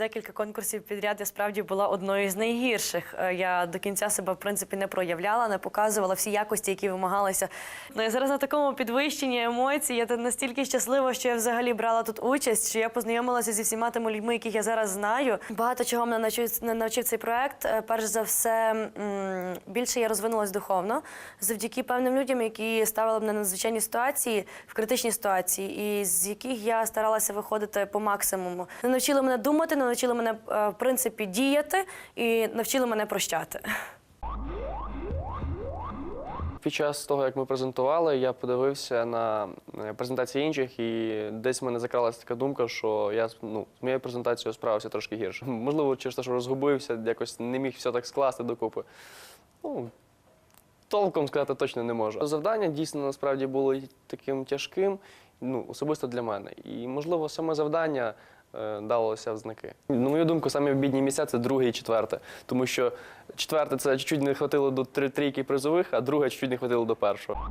декілька конкурсів підряд я справді була одною з найгірших. Е, Я до кінця себе в принципі не проявляла, не показувала всі якості, які вимагалися. Ну я зараз на такому підвищенні емоцій. Я настільки щаслива, що я взагалі брала тут участь, що я познайомилася зі всіма тими людьми, яких я зараз знаю. Багато чого мене навчив, навчив цей проект. Е, Перш за все, більше я розвинулась духовно завдяки певним людям, які ставили мене на надзвичайні ситуації, в критичні ситуації, і з яких я старалася виходити по максимуму. Не навчили мене думати, не навчили мене е, в принципі діяти і навчили мене прощати. Під час того, як ми презентували, я подивився на е, презентації інших, і десь в мене закралася така думка, що я ну, з моєю презентацією справився трошки гірше. Можливо, через те, що розгубився, якось не міг все так скласти докупи. Ну, толком сказати точно не можу. Завдання дійсно насправді було таким тяжким, ну, особисто для мене. І, можливо, саме завдання е, далося в знаки. На мою думку, самі бідні місця це друге і четверте. Тому що четверте це чуть-чуть не хватило до три трійки призових, а друге чуть-чуть не хватило до першого.